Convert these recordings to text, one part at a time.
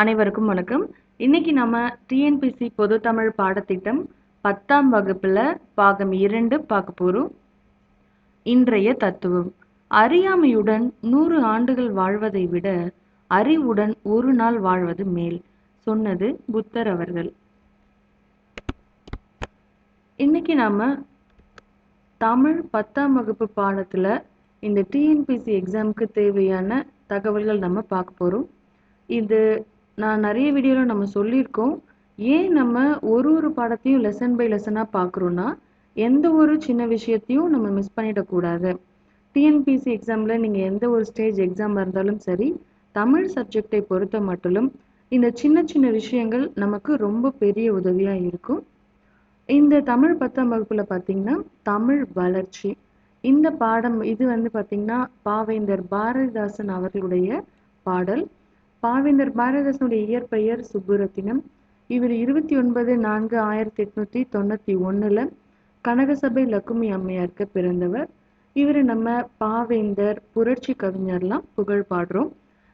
அனைவருக்கும் வணக்கம். இன்னைக்கு நம்ம டிஎன்பிசி பொது தமிழ் பாடத்திட்டம் பத்தாம் வகுப்புல பாகம் இரண்டு பார்க்க போறோம். இன்றைய தத்துவம். அறியாமையுடன் நூறு ஆண்டுகள் வாழ்வதை விட அறிவுடன் ஒரு நாள் வாழ்வது மேல் சொன்னது புத்தர் அவர்கள். இன்னைக்கு நாம தமிழ் பத்தாம் வகுப்பு பாடத்துல இந்த டிஎன்பிசி எக்ஸாமுக்கு தேவையான தகவல்கள் நம்ம பார்க்க போறோம். இது நான் நிறைய வீடியோவில் நம்ம சொல்லியிருக்கோம். ஏன் நம்ம ஒரு ஒரு பாடத்தையும் லெசன் பை லெசனாக பார்க்குறோன்னா எந்த ஒரு சின்ன விஷயத்தையும் நம்ம மிஸ் பண்ணிடக்கூடாது டிஎன்பிசி எக்ஸாமில் நீங்கள் எந்த ஒரு ஸ்டேஜ் எக்ஸாமாக இருந்தாலும் சரி தமிழ் சப்ஜெக்டை பொறுத்த மட்டும் இந்த சின்ன சின்ன விஷயங்கள் நமக்கு ரொம்ப பெரிய உதவியாக இருக்கும். இந்த தமிழ் பத்தாம் வகுப்பில் பார்த்தீங்கன்னா தமிழ் வளர்ச்சி. இந்த பாடம் இது வந்து பார்த்திங்கன்னா பாவேந்தர் பாரதிதாசன் அவர்களுடைய பாடல். பாவேந்தர் பாரதிதாசனுடைய இயற்பெயர் சுப்புரத்தினம். இவர் இருபத்தி ஒன்பது நான்கு ஆயிரத்தி எட்நூத்தி தொண்ணூத்தி ஒண்ணுல கனகசபை லக்குமி அம்மையாருக்கு பிறந்தவர். இவர் நம்ம பாவேந்தர் புரட்சி கவிஞர்லாம் புகழ் பாடுறோம்.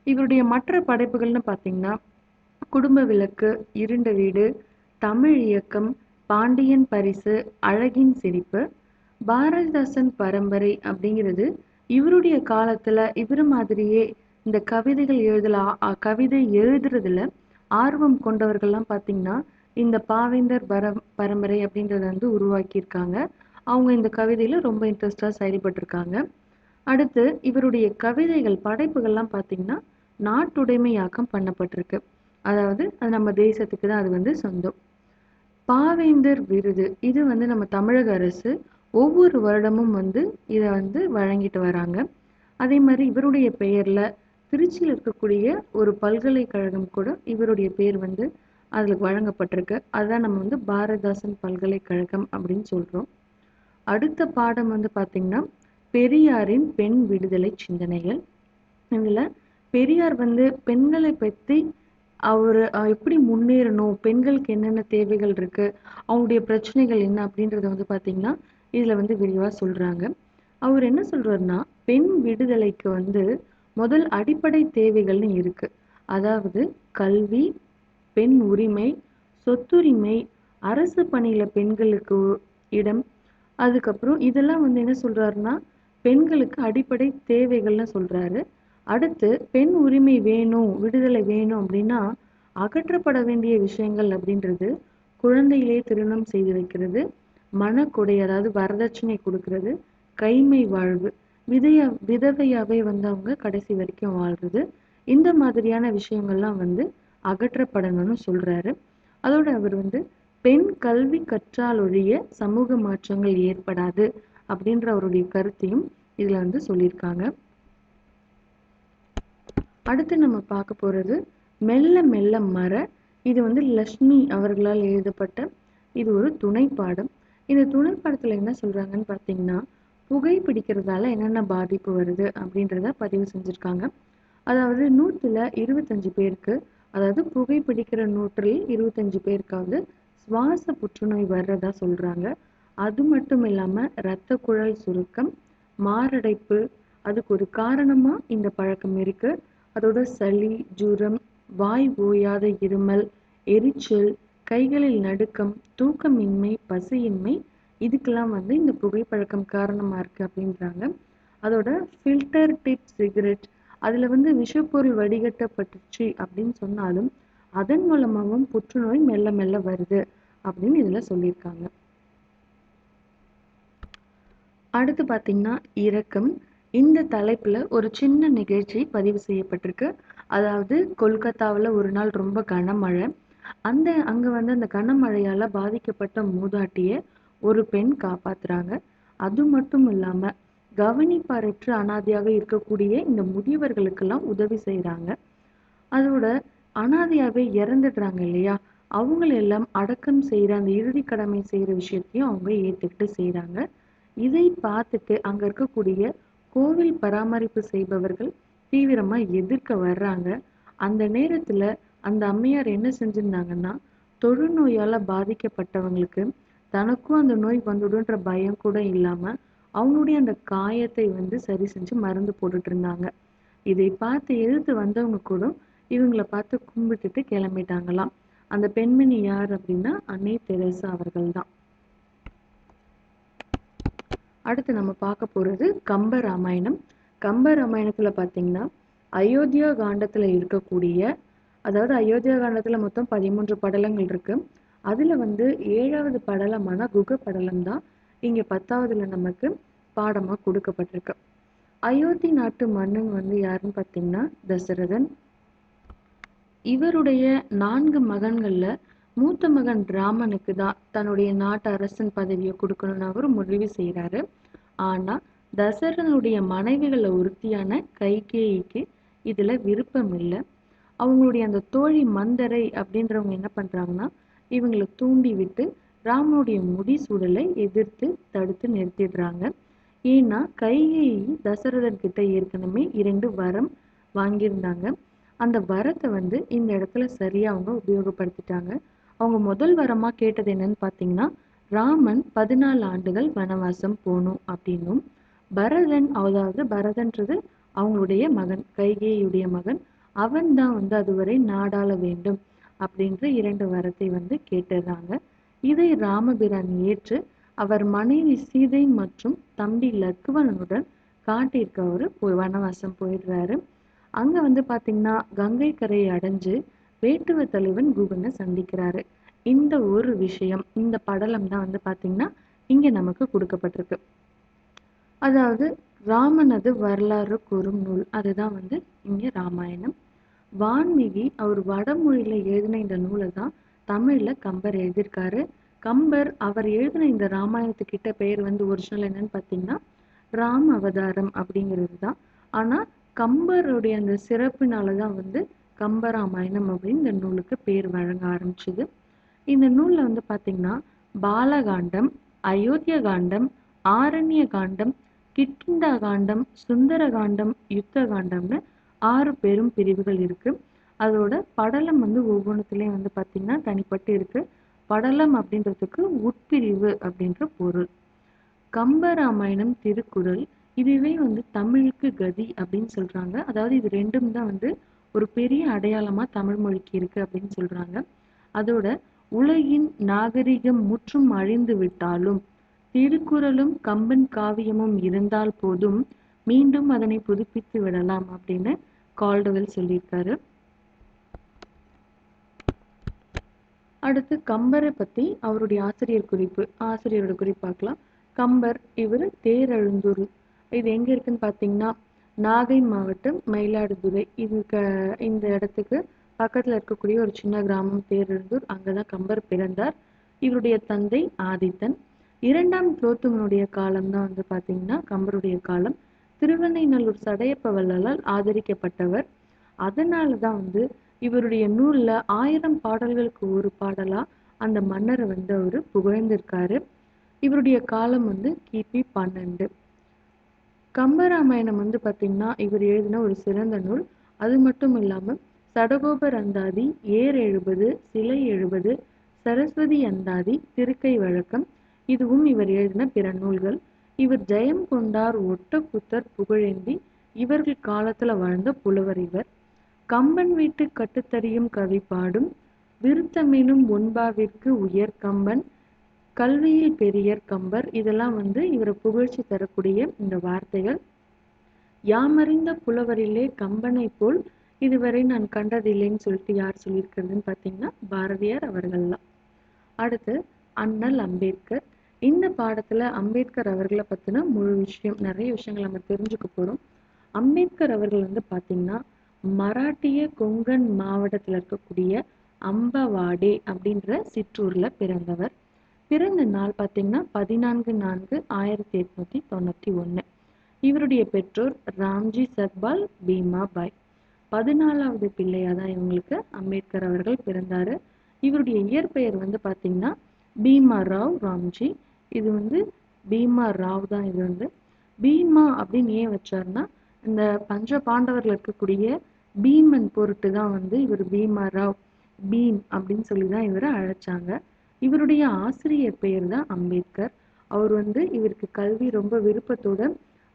இவருடைய மற்ற படைப்புகள்னு பார்த்தீங்கன்னா குடும்ப விளக்கு இருண்ட வீடு தமிழ் இயக்கம் பாண்டியன் பரிசு அழகின் சிரிப்பு பாரதிதாசன் பரம்பரை அப்படிங்கிறது இவருடைய காலத்துல இவர் மாதிரியே இந்த கவிதைகள் எழுதல கவிதை எழுதுறதுல ஆர்வம் கொண்டவர்கள்லாம் பார்த்தீங்கன்னா இந்த பாவேந்தர் பர பரம்பரை அப்படின்றத வந்து உருவாக்கியிருக்காங்க. அவங்க இந்த கவிதையில ரொம்ப இன்ட்ரெஸ்டாக செயல்பட்டிருக்காங்க. அடுத்து இவருடைய கவிதைகள் படைப்புகள்லாம் பார்த்தீங்கன்னா நாட்டுடைமையாக்கம் பண்ணப்பட்டிருக்கு. அதாவது அது நம்ம தேசத்துக்கு தான் அது வந்து சொந்தம். பாவேந்தர் விருது இது வந்து நம்ம தமிழக அரசு ஒவ்வொரு வருடமும் வந்து இதை வந்து வழங்கிட்டு வராங்க. அதே மாதிரி இவருடைய பெயரில் திருச்சியில் இருக்கக்கூடிய ஒரு பல்கலைக்கழகம் கூட இவருடைய பேர் வந்து அதில் வழங்கப்பட்டிருக்கு. அதுதான் நம்ம வந்து பாரதாசன் பல்கலைக்கழகம் அப்படின்னு சொல்கிறோம் அடுத்த பாடம் வந்து பார்த்திங்கன்னா பெரியாரின் பெண் விடுதலை சிந்தனைகள். இதில் பெரியார் வந்து பெண்களை பற்றி அவர் எப்படி முன்னேறணும் பெண்களுக்கு என்னென்ன தேவைகள் இருக்குது அவங்களுடைய பிரச்சனைகள் என்ன அப்படின்றத வந்து பார்த்திங்கன்னா இதில் வந்து விரிவாக சொல்கிறாங்க அவர் என்ன சொல்கிறாருன்னா பெண் விடுதலைக்கு வந்து முதல் அடிப்படை தேவைகள்னு இருக்கு. அதாவது கல்வி பெண் உரிமை சொத்துரிமை அரசு பணியில பெண்களுக்கு இடம். அதுக்கப்புறம் இதெல்லாம் வந்து என்ன சொல்றாருன்னா பெண்களுக்கு அடிப்படை தேவைகள்னு சொல்றாரு. அடுத்து பெண் உரிமை வேணும் விடுதலை வேணும் அப்படின்னா அகற்றப்பட வேண்டிய விஷயங்கள் அப்படின்றது குழந்தையிலே திருமணம் செய்து வைக்கிறது. மனக்கொடை அதாவது வரதட்சணை கொடுக்கறது. கைமை வாழ்வு. விதைய விதவையாவே வந்து அவங்க கடைசி வரைக்கும் வாழ்றது. இந்த மாதிரியான விஷயங்கள்லாம் வந்து அகற்றப்படணும்னு சொல்றாரு. அதோட அவர் வந்து பெண் கல்வி கற்றால் ஒழிய சமூக மாற்றங்கள் ஏற்படாது அப்படின்ற அவருடைய கருத்தையும் இதுல வந்து சொல்லியிருக்காங்க. அடுத்து நம்ம பார்க்க போறது மெல்ல மெல்ல மர இது வந்து லக்ஷ்மி அவர்களால் எழுதப்பட்ட இது ஒரு துணை பாடம் இந்த துணை பாடத்துல என்ன சொல்றாங்கன்னு பார்த்தீங்கன்னா புகை பிடிக்கிறதால என்னென்ன பாதிப்பு வருது அப்படின்றத பதிவு செஞ்சுருக்காங்க. அதாவது நூற்றில் இருபத்தஞ்சு பேருக்கு அதாவது புகை பிடிக்கிற நூற்றில் இருபத்தஞ்சு பேருக்காவது சுவாச புற்றுநோய் வர்றதா சொல்கிறாங்க அது மட்டும் இல்லாமல் இரத்த குழல் சுருக்கம் மாரடைப்பு அதுக்கு ஒரு காரணமாக இந்த பழக்கம் இருக்கு. அதோட சளி ஜுரம் வாய் ஓயாத இருமல் எரிச்சல் கைகளில் நடுக்கம் தூக்கமின்மை பசியின்மை இதுக்கெல்லாம் வந்து இந்த புகைப்பழக்கம் காரணமாக இருக்குது அப்படின்றாங்க. அதோட ஃபில்டர் டிப் சிகரெட் அதில் வந்து விஷப்பொருள் வடிகட்டப்பட்டுச்சு அப்படின்னு சொன்னாலும் அதன் மூலமாகவும் புற்றுநோய் மெல்ல மெல்ல வருது அப்படின்னு இதில் சொல்லியிருக்காங்க. அடுத்து பார்த்தீங்கன்னா இரக்கம். இந்த தலைப்பில் ஒரு சின்ன நிகழ்ச்சி பதிவு செய்யப்பட்டிருக்கு. அதாவது கொல்கத்தாவில் ஒரு நாள் ரொம்ப கனமழை. அந்த அங்கே வந்து அந்த கனமழையால் பாதிக்கப்பட்ட மூதாட்டியை ஒரு பெண் காப்பாத்துறாங்க. அது மட்டும் இல்லாம கவனிப்பாரற்று அனாதையாக இருக்கக்கூடிய இந்த முதியவர்களுக்கெல்லாம் உதவி செய்கிறாங்க அதோட அனாதையாவே இறந்துடுறாங்க இல்லையா? அவங்களெல்லாம் அடக்கம் செய்யற அந்த இறுதி கடமை செய்யற விஷயத்தையும் அவங்க ஏத்துக்கிட்டு செய்கிறாங்க இதை பார்த்துட்டு அங்க இருக்கக்கூடிய கோவில் பராமரிப்பு செய்பவர்கள் தீவிரமா எதிர்க்க வர்றாங்க. அந்த நேரத்துல அந்த அம்மையார் என்ன செஞ்சிருந்தாங்கன்னா தொழுநோயால பாதிக்கப்பட்டவங்களுக்கு தனக்கும் அந்த நோய் வந்துடுன்ற பயம் கூட இல்லாம அவங்களுடைய அந்த காயத்தை வந்து சரி செஞ்சு மருந்து போட்டுட்டு இருந்தாங்க. இதை பார்த்து எதிர்த்து வந்தவங்க கூட இவங்களை பார்த்து கும்பிட்டுட்டு கிளம்பிட்டாங்களாம். அந்த பெண்மணி யார் அப்படின்னா அன்னை தெரசா அவர்கள் தான் அடுத்து நம்ம பார்க்க போறது கம்ப ராமாயணம். கம்ப ராமாயணத்துல பார்த்தீங்கன்னா அயோத்தியா காண்டத்துல இருக்கக்கூடிய அதாவது அயோத்தியா காண்டத்துல மொத்தம் பதிமூன்று படலங்கள் இருக்கு. அதுல வந்து ஏழாவது படலமான குக படலம் தான் இங்க பத்தாவதுல நமக்கு பாடமா கொடுக்கப்பட்டிருக்கு. அயோத்தி நாட்டு மன்னன் வந்து யாருன்னு பார்த்தீங்கன்னா தசரதன். இவருடைய நான்கு மகன்கள்ல மூத்த மகன் ராமனுக்கு தான் தன்னுடைய நாட்டு அரசன் பதவியை கொடுக்கணும்னு அவர் முடிவு செய்யறாரு ஆனா தசரனுடைய மனைவிகளை உறுதியான கைகேயிக்கு இதுல விருப்பம் இல்லை. அவங்களுடைய அந்த தோழி மந்தரை அப்படின்றவங்க என்ன பண்றாங்கன்னா இவங்களை தூண்டி விட்டு ராமனுடைய முடிசூழலை எதிர்த்து தடுத்து நிறுத்திடுறாங்க. ஏன்னா கைகையை தசரதன் கிட்ட ஏற்கனவே இரண்டு வரம் வாங்கியிருந்தாங்க. அந்த வரத்தை வந்து இந்த இடத்துல சரியா அவங்க உபயோகப்படுத்திட்டாங்க. அவங்க முதல் வரமா கேட்டது என்னன்னு பார்த்தீங்கன்னா ராமன் பதினாலு ஆண்டுகள் வனவாசம் போகணும் அப்படின்னும். பரதன் அதாவது பரதன்றது அவங்களுடைய மகன் கைகேயுடைய மகன். அவன் தான் வந்து அதுவரை நாடாள வேண்டும். அப்படின்ற இரண்டு வரத்தை வந்து கேட்டுடுறாங்க இதை ராமபிரான் ஏற்று அவர் மனைவி சீதை மற்றும் தம்பி லக்குவனுடன் காட்டிற்கு அவரு போய் வனவாசம் போயிடுறாரு. அங்க வந்து பாத்தீங்கன்னா கங்கை கரையை அடைஞ்சு வேட்டுவ தலைவன் குகனை சந்திக்கிறாரு. இந்த ஒரு விஷயம் இந்த படலம் தான் வந்து பாத்தீங்கன்னா இங்க நமக்கு கொடுக்கப்பட்டிருக்கு. அதாவது ராமனது வரலாறு கூறும் நூல் அதுதான் வந்து இங்க ராமாயணம். வான்மீகி அவர் வடமொழியில எழுதின இந்த நூலை தான் தமிழ்ல கம்பர் எழுதியிருக்காரு. கம்பர் அவர் எழுதின இந்த ராமாயணத்துக்கிட்ட பெயர் வந்து ஒரிஜினல் என்னன்னு பார்த்தீங்கன்னா ராம் அவதாரம் அப்படிங்கிறது தான் ஆனா கம்பருடைய அந்த சிறப்பினால தான் வந்து கம்பராமாயணம் அப்படின்னு இந்த நூலுக்கு பேர் வழங்க ஆரம்பிச்சுது. இந்த நூல்ல வந்து பாத்தீங்கன்னா பாலகாண்டம் அயோத்திய காண்டம் ஆரண்ய காண்டம் கிட்கிந்தா காண்டம் சுந்தர காண்டம் யுத்த காண்டம்னு ஆறு பெரும் பிரிவுகள் இருக்குது அதோட படலம் வந்து ஒவ்வொன்றுத்துலயும் வந்து பார்த்திங்கன்னா தனிப்பட்டு இருக்குது படலம் அப்படின்றதுக்கு உட்பிரிவு அப்படின்ற பொருள். கம்பராமாயணம் திருக்குறள் இதுவே வந்து தமிழுக்கு கதி அப்படின்னு சொல்கிறாங்க அதாவது இது ரெண்டும் தான் வந்து ஒரு பெரிய அடையாளமாக தமிழ் மொழிக்கு இருக்குது அப்படின்னு சொல்கிறாங்க அதோட உலகின் நாகரிகம் முற்றும் அழிந்து விட்டாலும் திருக்குறளும் கம்பன் காவியமும் இருந்தால் போதும் மீண்டும் அதனை புதுப்பித்து விடலாம் அப்படின்னு கால்டுவெல் சொல்லியிருக்காரு. அடுத்து கம்பரை பத்தி அவருடைய ஆசிரியர் குறிப்பு ஆசிரியரோட குறிப்பு பார்க்கலாம். கம்பர் இவர் தேரழுந்தூர். இது எங்க இருக்குன்னு பார்த்தீங்கன்னா நாகை மாவட்டம் மயிலாடுதுறை. இது க இந்த இடத்துக்கு பக்கத்துல இருக்கக்கூடிய ஒரு சின்ன கிராமம் தேரழுந்தூர். அங்கதான் கம்பர் பிறந்தார். இவருடைய தந்தை ஆதித்தன். இரண்டாம் குலோத்துங்கனுடைய காலம் தான் வந்து பாத்தீங்கன்னா கம்பருடைய காலம். திருவெண்ணைநல்லூர் சடையப்ப வள்ளலால் ஆதரிக்கப்பட்டவர். அதனால தான் வந்து இவருடைய நூல்ல ஆயிரம் பாடல்களுக்கு ஒரு பாடலா அந்த மன்னரை வந்து அவர் புகழ்ந்திருக்காரு. இவருடைய காலம் வந்து கிபி பன்னெண்டு. கம்பராமாயணம் வந்து பாத்தீங்கன்னா இவர் எழுதின ஒரு சிறந்த நூல். அது மட்டும் இல்லாம சடகோபர் அந்தாதி ஏர் எழுபது சிலை எழுபது சரஸ்வதி அந்தாதி திருக்கை வழக்கம் இதுவும் இவர் எழுதின பிற நூல்கள். இவர் ஜெயம் கொண்டார் ஒட்டக்குத்தர் புகழேந்தி இவர்கள் காலத்துல வாழ்ந்த புலவர் இவர். கம்பன் வீட்டு கட்டுத்தறியும் கவி பாடும் விருத்தமெனும் ஒன்பாவிற்கு உயர் கம்பன் கல்வியில் பெரியர் கம்பர். இதெல்லாம் வந்து இவரை புகழ்ச்சி தரக்கூடிய இந்த வார்த்தைகள். யாமறிந்த புலவரிலே கம்பனை போல் இதுவரை நான் கண்டதில்லைன்னு சொல்லிட்டு யார் சொல்லியிருக்கிறதுன்னு பார்த்தீங்கன்னா பாரதியார் அவர்கள்லாம் அடுத்து அண்ணல் அம்பேத்கர். இந்த பாடத்துல அம்பேத்கர் அவர்களை பத்தின முழு விஷயம் நிறைய விஷயங்கள் நம்ம தெரிஞ்சுக்க போறோம். அம்பேத்கர் அவர்கள் வந்து பாத்தீங்கன்னா மராட்டிய கொங்கன் மாவட்டத்துல இருக்கக்கூடிய அம்பவாடே அப்படின்ற சிற்றூர்ல பிறந்தவர். பிறந்த நாள் பார்த்தீங்கன்னா பதினான்கு நான்கு ஆயிரத்தி எட்நூத்தி தொண்ணூத்தி ஒண்ணு. இவருடைய பெற்றோர் ராம்ஜி சர்பால் பீமா பாய். பதினாலாவது பிள்ளையா தான் இவங்களுக்கு அம்பேத்கர் அவர்கள் பிறந்தாரு. இவருடைய இயற்பெயர் வந்து பாத்தீங்கன்னா பீமா ராவ் ராம்ஜி. இது வந்து பீமா ராவ் தான் இது வந்து. பீமா அப்படின்னு ஏன் வச்சாருன்னா இந்த பஞ்ச பாண்டவர்கள் இருக்கக்கூடிய பீமன் பொருட்டு தான் வந்து இவர் பீமா ராவ் பீம் அப்படின்னு சொல்லி தான் இவரை அழைச்சாங்க. இவருடைய ஆசிரியர் பெயர் தான் அம்பேத்கர். அவர் வந்து இவருக்கு கல்வி ரொம்ப விருப்பத்தோட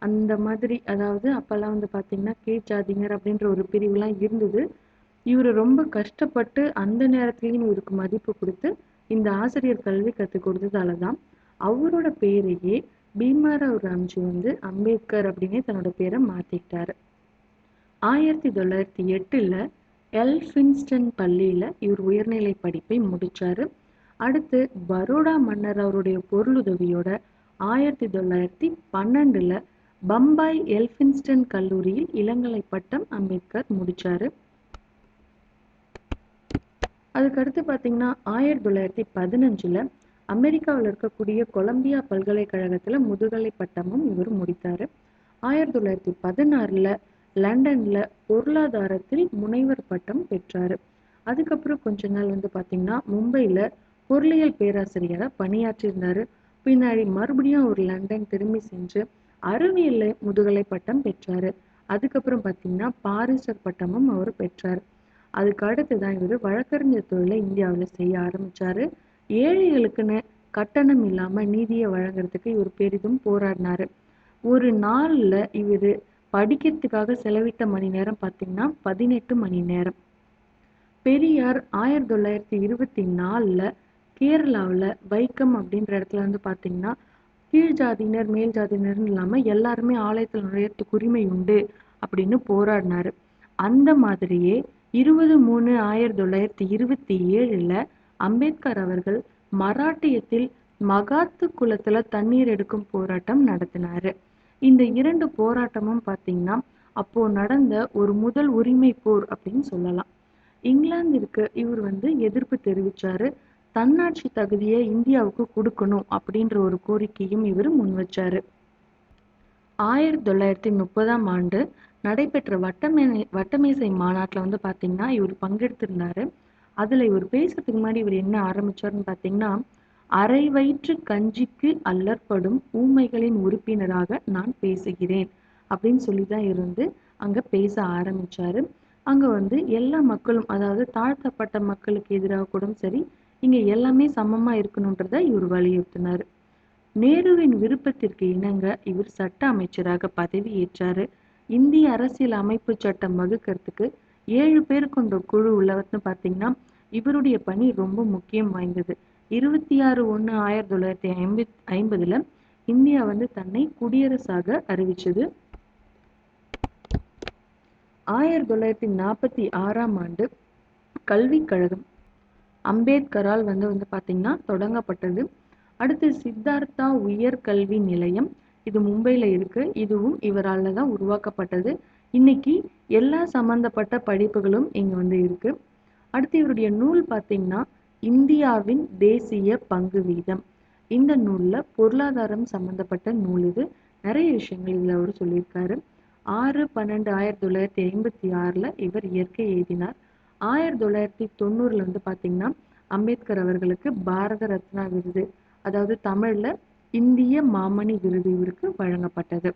அந்த மாதிரி அதாவது அப்போல்லாம் வந்து பார்த்தீங்கன்னா கீழ் ஜாதிங்கர் அப்படின்ற ஒரு பிரிவுலாம் இருந்தது. இவர் ரொம்ப கஷ்டப்பட்டு அந்த நேரத்துலையும் இவருக்கு மதிப்பு கொடுத்து இந்த ஆசிரியர் கல்வி கற்றுக் கொடுத்ததால தான் அவரோட பேரையே பீமாராவ் ராம்ஜி வந்து அம்பேத்கர் அப்படின்னு தன்னோட பேரை மாத்திக்கிட்டாரு. ஆயிரத்தி தொள்ளாயிரத்தி எட்டுல எல்ஃபின்ஸ்டன் பள்ளியில இவர் உயர்நிலை படிப்பை முடிச்சாரு. அடுத்து பரோடா மன்னர் அவருடைய பொருளுதவியோட ஆயிரத்தி தொள்ளாயிரத்தி பன்னெண்டுல பம்பாய் எல்ஃபின்ஸ்டன் கல்லூரியில் இளங்கலை பட்டம் அம்பேத்கர் முடிச்சாரு. அதுக்கடுத்து பார்த்தீங்கன்னா ஆயிரத்தி தொள்ளாயிரத்தி பதினஞ்சுல அமெரிக்காவில் இருக்கக்கூடிய கொலம்பியா பல்கலைக்கழகத்தில் முதுகலை பட்டமும் இவர் முடித்தார். ஆயிரத்தி தொள்ளாயிரத்தி பதினாறில் லண்டனில் பொருளாதாரத்தில் முனைவர் பட்டம் பெற்றார். அதுக்கப்புறம் கொஞ்ச நாள் வந்து பார்த்தீங்கன்னா மும்பையில் பொருளியல் பேராசிரியராக பணியாற்றியிருந்தாரு. பின்னாடி மறுபடியும் அவர் லண்டன் திரும்பி சென்று அறிவியலில் முதுகலை பட்டம் பெற்றார். அதுக்கப்புறம் பார்த்தீங்கன்னா பாரிசர் பட்டமும் அவர் பெற்றார். அதுக்கு அடுத்து தான் இவர் வழக்கறிஞர் தொழிலை இந்தியாவில் செய்ய ஆரம்பித்தார் ஏழைகளுக்குன்னு கட்டணம் இல்லாமல் நீதியை வழங்குறதுக்கு இவர் பெரிதும் போராடினார். ஒரு நாளில் இவர் படிக்கிறதுக்காக செலவிட்ட மணி நேரம் பார்த்தீங்கன்னா பதினெட்டு மணி நேரம். பெரியார் ஆயிரத்தி தொள்ளாயிரத்தி இருபத்தி நாலில் கேரளாவில் வைக்கம் அப்படின்ற இடத்துல வந்து பார்த்தீங்கன்னா கீழ் ஜாதியினர் மேல் ஜாதியினர்னு இல்லாமல் எல்லாருமே ஆலயத்தில் நுழையறதுக்கு உரிமை உண்டு அப்படின்னு போராடினார். அந்த மாதிரியே இருபது மூணு ஆயிரத்தி தொள்ளாயிரத்தி இருபத்தி ஏழில் அம்பேத்கர் அவர்கள் மராட்டியத்தில் மகாத்து குளத்துல தண்ணீர் எடுக்கும் போராட்டம் நடத்தினாரு. இந்த இரண்டு போராட்டமும் பார்த்தீங்கன்னா அப்போ நடந்த ஒரு முதல் உரிமை போர் அப்படின்னு சொல்லலாம். இங்கிலாந்திற்கு இவர் வந்து எதிர்ப்பு தெரிவிச்சாரு. தன்னாட்சி தகுதியை இந்தியாவுக்கு கொடுக்கணும் அப்படின்ற ஒரு கோரிக்கையும் இவர் முன் வச்சாரு. ஆயிரத்தி தொள்ளாயிரத்தி முப்பதாம் ஆண்டு நடைபெற்ற வட்டமே வட்டமேசை மாநாட்டில் வந்து பார்த்தீங்கன்னா இவர் பங்கெடுத்திருந்தாரு. அதில் இவர் பேசுறதுக்கு முன்னாடி இவர் என்ன ஆரம்பிச்சாருன்னு பார்த்தீங்கன்னா அரை வயிற்று கஞ்சிக்கு அல்லற்படும் ஊமைகளின் உறுப்பினராக நான் பேசுகிறேன் அப்படின்னு சொல்லி தான் இருந்து அங்கே பேச ஆரம்பிச்சாரு. அங்கே வந்து எல்லா மக்களும் அதாவது தாழ்த்தப்பட்ட மக்களுக்கு எதிராக கூட சரி இங்கே எல்லாமே சமமாக இருக்கணுன்றத இவர் வலியுறுத்தினார். நேருவின் விருப்பத்திற்கு இணங்க இவர் சட்ட அமைச்சராக பதவி ஏற்றாரு. இந்திய அரசியல் அமைப்பு சட்டம் வகுக்கிறதுக்கு ஏழு பேர் கொண்ட குழு உள்ளவர்னு பார்த்தீங்கன்னா இவருடைய பணி ரொம்ப முக்கியம் வாய்ந்தது. இருபத்தி ஆறு ஒன்று ஆயிரத்தி தொள்ளாயிரத்தி ஐம்பத் ஐம்பதுல இந்தியா வந்து தன்னை குடியரசாக அறிவிச்சது. ஆயிரத்தி தொள்ளாயிரத்தி நாற்பத்தி ஆறாம் ஆண்டு கல்விக் கழகம் அம்பேத்கரால் வந்து வந்து பார்த்தீங்கன்னா தொடங்கப்பட்டது. அடுத்து சித்தார்த்தா உயர் கல்வி நிலையம் இது மும்பையில் இருக்கு. இதுவும் இவரால் தான் உருவாக்கப்பட்டது. இன்னைக்கு எல்லா சம்பந்தப்பட்ட படிப்புகளும் இங்க வந்து இருக்கு. அடுத்து இவருடைய நூல் பார்த்தீங்கன்னா இந்தியாவின் தேசிய பங்கு வீதம். இந்த நூலில் பொருளாதாரம் சம்பந்தப்பட்ட நூல் இது. நிறைய விஷயங்கள் இதில் அவர் சொல்லியிருக்காரு. ஆறு பன்னெண்டு ஆயிரத்தி தொள்ளாயிரத்தி ஐம்பத்தி ஆறில் இவர் இயற்கை எழுதினார். ஆயிரத்தி தொள்ளாயிரத்தி தொண்ணூறில் வந்து பார்த்திங்கன்னா அம்பேத்கர் அவர்களுக்கு பாரத ரத்னா விருது அதாவது தமிழில் இந்திய மாமணி விருது இவருக்கு வழங்கப்பட்டது.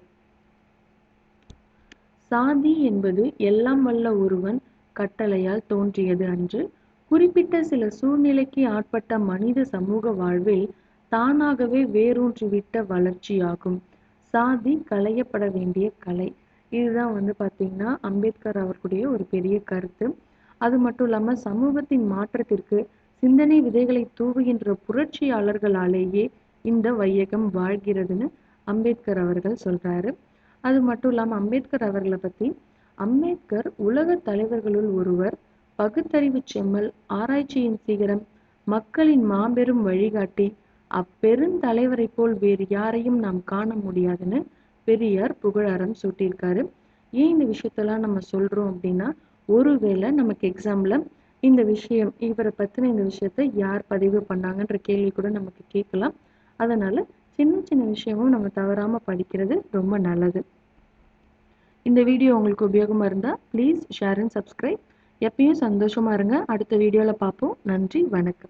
சாதி என்பது எல்லாம் வல்ல ஒருவன் கட்டளையால் தோன்றியது அன்று. குறிப்பிட்ட சில சூழ்நிலைக்கு ஆட்பட்ட மனித சமூக வாழ்வில் தானாகவே வேரூன்றிவிட்ட வளர்ச்சியாகும். சாதி களையப்பட வேண்டிய கலை. இதுதான் வந்து பார்த்தீங்கன்னா அம்பேத்கர் அவர்களுடைய ஒரு பெரிய கருத்து. அது மட்டும் இல்லாமல் சமூகத்தின் மாற்றத்திற்கு சிந்தனை விதைகளை தூவுகின்ற புரட்சியாளர்களாலேயே இந்த வையகம் வாழ்கிறதுன்னு அம்பேத்கர் அவர்கள் சொல்றாரு. அது மட்டும் இல்லாமல் அம்பேத்கர் அவர்களை பற்றி அம்பேத்கர் உலக தலைவர்களுள் ஒருவர் பகுத்தறிவு செம்மல் ஆராய்ச்சியின் சிகரம் மக்களின் மாபெரும் வழிகாட்டி அப்பெருந்தலைவரை போல் வேறு யாரையும் நாம் காண முடியாதுன்னு பெரியார் புகழாரம் சூட்டியிருக்காரு. ஏன் இந்த விஷயத்தெல்லாம் நம்ம சொல்றோம் அப்படின்னா ஒருவேளை நமக்கு எக்ஸாம்ல இந்த விஷயம் இவரை பத்தின இந்த விஷயத்த யார் பதிவு பண்ணாங்கன்ற கேள்வி கூட நமக்கு கேட்கலாம். அதனால சின்ன சின்ன விஷயமும் நம்ம தவறாம படிக்கிறது ரொம்ப நல்லது. இந்த வீடியோ உங்களுக்கு உபயோகமா இருந்தா ப்ளீஸ் ஷேர் அண்ட் சப்ஸ்கிரைப் எப்பயும் சந்தோஷமா இருங்க. அடுத்த வீடியோல பார்ப்போம். நன்றி வணக்கம்.